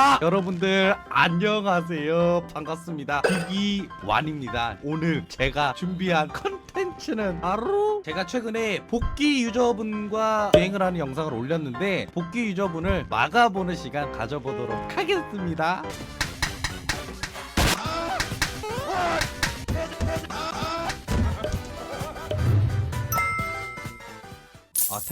하! 여러분들 안녕하세요. 반갑습니다. 기기완입니다. 오늘 제가 준비한 컨텐츠는 바로 제가 최근에 복귀 유저분과 여행을 하는 영상을 올렸는데 복귀 유저분을 막아보는 시간 가져보도록 하겠습니다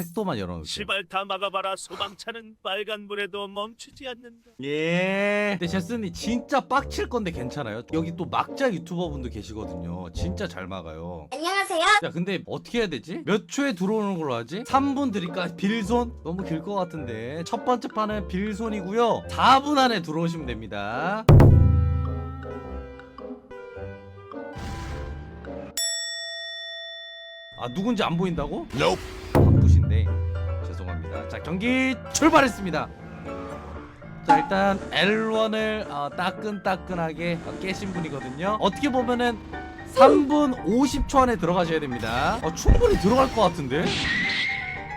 색도만 열어놓을게요 시발 다 막아봐라 소방차는 빨간 불에도 멈추지 않는다 예. 근데 제스님 진짜 빡칠 건데 괜찮아요? 여기 또 막자 유튜버 분도 계시거든요. 진짜 잘 막아요. 안녕하세요. 야 근데 어떻게 해야 되지? 몇 초에 들어오는 걸로 하지? 3분 드릴까? 빌손? 너무 길 것 같은데 첫 번째 판은 빌손이고요 4분 안에 들어오시면 됩니다 아 누군지 안 보인다고? 바 쁘신데 죄송합니다. 자 경기 출발했습니다. 자 일단 L1을 어, 따끈따끈하게 어, 깨신 분이거든요. 어떻게 보면은 3분 50초 안에 들어가셔야 됩니다. 어, 충분히 들어갈 것 같은데?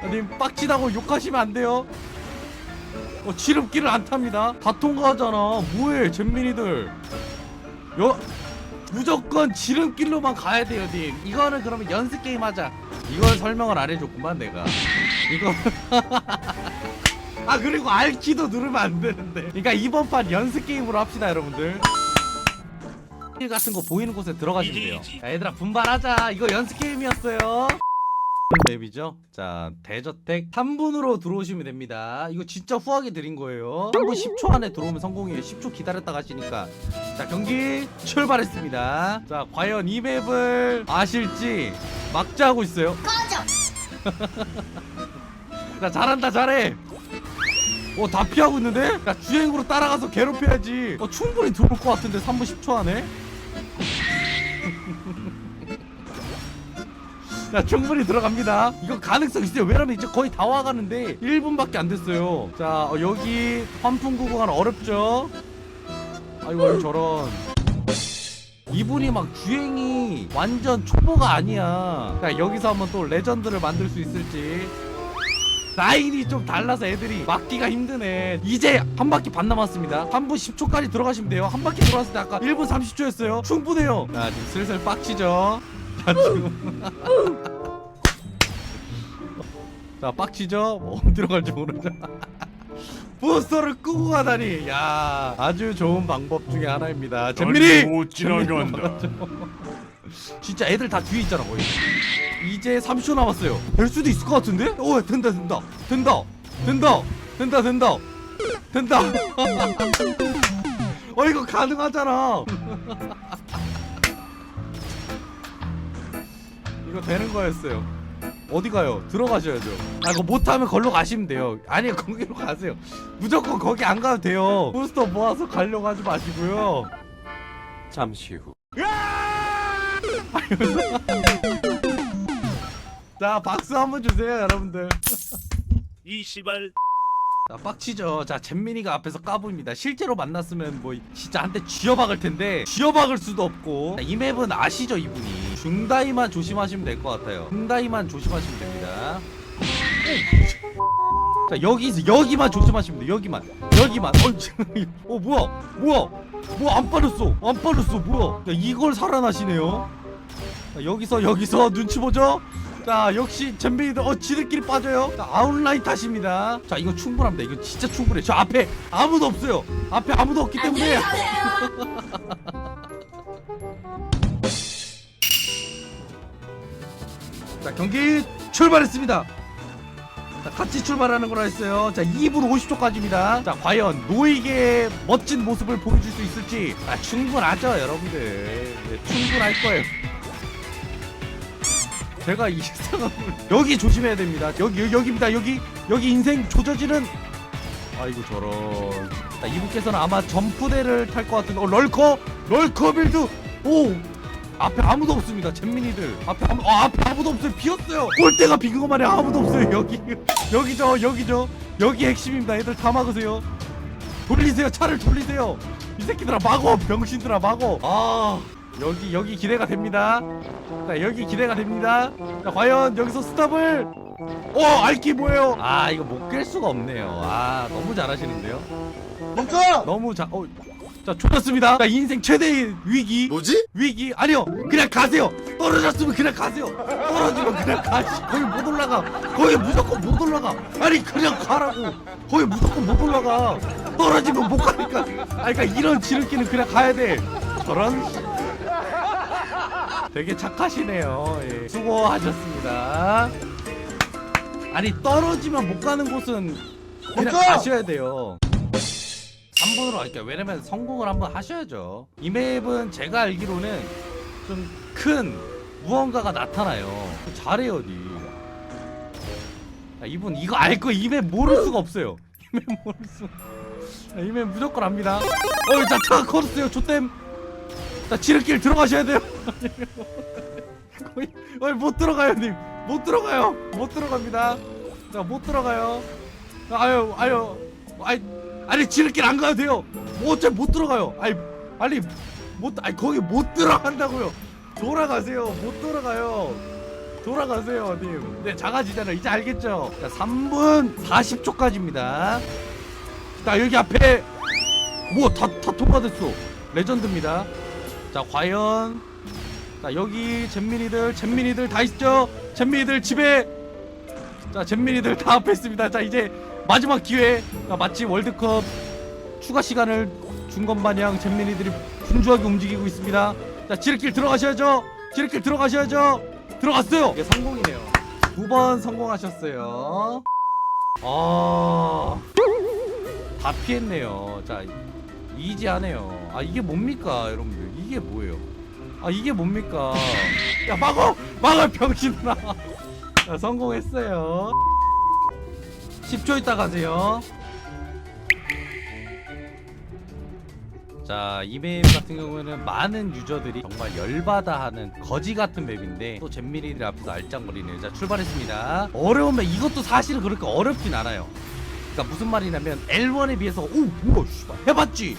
아, 님 빡치다고 욕하시면 안 돼요. 어, 지름길을 안 탑니다. 다 통과하잖아. 뭐해 잼민이들. 여 무조건 지름길로만 가야 돼요 님. 이거는 그러면 연습 게임 하자. 이걸 설명을 안 해줬구만 내가. 이거. 아 그리고 알키도 누르면 안 되는데. 그러니까 이번 판 연습 게임으로 합시다 여러분들. 길 같은 거 보이는 곳에 들어가시면 돼요. 자, 얘들아 분발하자. 이거 연습 게임이었어요. 맵이죠? 자 대저택 3분으로 들어오시면 됩니다. 이거 진짜 후하게 드린 거예요. 3분 10초 안에 들어오면 성공이에요. 10초 기다렸다 가시니까 자 경기 출발했습니다. 자 과연 이 맵을 아실지 막자 하고 있어요. 꺼져. 자 잘한다 잘해! 어 다 피하고 있는데? 야 주행으로 따라가서 괴롭혀야지. 어 충분히 들어올 것 같은데 3분 10초 안에? 자 충분히 들어갑니다. 이거 가능성 있어요. 왜냐면 이제 거의 다 와가는데 1분밖에 안 됐어요. 자 어, 여기 환풍 구간 어렵죠 아이고 저런. 이분이 막 주행이 완전 초보가 아니야. 자 여기서 한번 또 레전드를 만들 수 있을지. 라인이 좀 달라서 애들이 막기가 힘드네. 이제 한 바퀴 반 남았습니다. 3분 10초까지 들어가시면 돼요. 한 바퀴 들어왔을 때 아까 1분 30초였어요. 충분해요. 자 지금 슬슬 빡치죠? 자 지금. 자 빡치죠? 뭐 어디로 갈지 모르죠 부스터를 끄고 가다니. 야 아주 좋은 방법 중에 하나입니다. 잼민이! 못 지나간다. 진짜 애들 다 뒤에 있잖아 거의. 이제 30초 남았어요. 될 수도 있을 것 같은데? 오 된다 된다. 된다. 된다. 된다 된다. 된다. 어 이거 가능하잖아. 이거 되는 거였어요 어디 가요? 들어가셔야죠. 아 이거 못하면 걸로 가시면 돼요. 아니 거기로 가세요. 무조건 거기 안 가도 돼요. 부스터 모아서 가려고 하지 마시고요. 잠시 후. 자 박수 한번 주세요 여러분들. 이 시발 자 빡치죠. 자 잼민이가 앞에서 까부입니다. 실제로 만났으면 뭐 진짜 한 대 쥐어박을 텐데 쥐어박을 수도 없고. 자, 이 맵은 아시죠 이분이? 중다이만 조심하시면 될 것 같아요. 중다이만 조심하시면 됩니다. 자 여기 여기만 조심하시면 돼요. 여기만. 여기만. 어, 어 뭐야? 뭐야? 뭐 안 빠졌어? 안 빠졌어? 뭐야? 야, 이걸 살아나시네요? 자, 여기서 여기서 눈치 보죠 자 역시 잼빈이들 어 지들끼리 빠져요? 자 아웃라인 탓입니다. 자 이거 충분합니다. 이거 진짜 충분해. 저 앞에 아무도 없어요. 앞에 아무도 없기 때문에. 자 경기 출발했습니다. 자 같이 출발하는 거라 했어요. 자 2분 50초까지입니다. 자 과연 노이의 멋진 모습을 보여줄 수 있을지. 아 충분하죠 여러분들. 네, 충분할 거예요 제가 이 상황을 여기 조심해야 됩니다. 여기 여기 여기입니다. 여기 여기 인생 조져지는 아이고 저런. 자, 이분께서는 아마 점프대를 탈 것 같은데 어 럴커 럴커 빌드 오 앞에 아무도 없습니다. 잼민이들 앞에 아무 어, 앞에 아무도 없어요. 비었어요. 골대가 비은 것만에 아무도 없어요. 여기 여기죠 여기죠 여기 핵심입니다. 애들 다 막으세요. 돌리세요 차를 돌리세요. 이 새끼들아 막어 병신들아 막어. 아 여기 여기 기대가 됩니다. 자 여기 기대가 됩니다. 자 과연 여기서 스탑을 어 알기 뭐예요? 아 이거 못 깰 수가 없네요. 아 너무 잘하시는데요. 멈춰! 너무 자, 어, 자 좋았습니다. 자 인생 최대의 위기. 뭐지? 위기 아니요 그냥 가세요. 떨어졌으면 그냥 가세요. 떨어지면 그냥 가시. 거기 못 올라가. 거기 무조건 못 올라가. 아니 그냥 가라고. 거기 무조건 못 올라가. 떨어지면 못 가니까. 아 그러니까 이런 지름길은 그냥 가야 돼. 저런. 되게 착하시네요. 예. 수고하셨습니다. 아니 떨어지면 못 가는 곳은 그냥 멈춰! 가셔야 돼요. 3번으로 할게요. 왜냐면 성공을 한번 하셔야죠. 이 맵은 제가 알기로는 좀 큰 무언가가 나타나요. 잘해요, 니. 아, 이분 이거 알고 이맵 모를 수가 없어요. 이 맵 모를 수. 아, 이맵 무조건 압니다. 어, 자, 차가 커졌어요. 조땜. 자, 지름길 들어가셔야 돼요. 거의, 못 들어가요, 님. 못 들어가요. 못 들어갑니다. 자, 못 들어가요. 아유, 아유, 아이, 아니 지름길 안 가도 돼요. 뭐 어차피 못 들어가요. 아니, 아니 못, 아니 거기 못 들어간다고요. 돌아가세요. 못 돌아가요. 돌아가세요, 님. 네, 작아지잖아요. 이제 알겠죠? 자, 3분 40초까지입니다. 자, 여기 앞에 뭐 다 다 통과됐어. 레전드입니다. 자, 과연 자, 여기 잼민이들, 잼민이들 다 있죠? 잼민이들 집에 자, 잼민이들 다 앞에 있습니다. 자, 이제 마지막 기회. 자, 마치 월드컵 추가 시간을 준 것 마냥 잼민이들이 분주하게 움직이고 있습니다. 자, 지름길 들어가셔야죠. 지름길 들어가셔야죠. 들어갔어요. 이게 성공이네요. 두 번 성공하셨어요. 아, 다 피했네요. 자, 이지하네요. 아, 이게 뭡니까, 여러분들? 이게 뭐예요? 아, 이게 뭡니까? 야, 막어! 막어, 병신아! 자, 성공했어요. 10초 있다 가세요. 자, 이 맵 같은 경우에는 많은 유저들이 정말 열받아 하는 거지 같은 맵인데 또 잼미리들 앞에서 알짱거리네요. 자, 출발했습니다. 어려운 맵, 이것도 사실은 그렇게 어렵진 않아요. 그러니까 무슨 말이냐면 L1에 비해서 오, 뭐야, 씨발. 해봤지?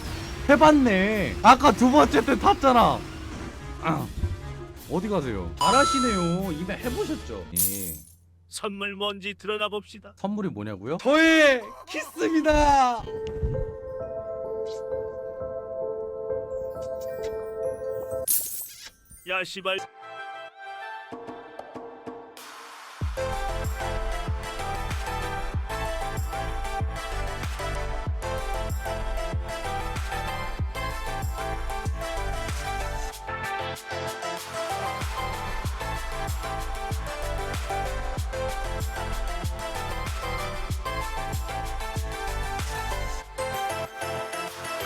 해봤네. 아까 두 번째 때 탔잖아. 아, 어디 가세요? 잘하시네요. 이맵 해보셨죠? 예. 선물 뭔지 드러나 봅시다. 선물이 뭐냐고요? 저의 키스입니다. 야 시발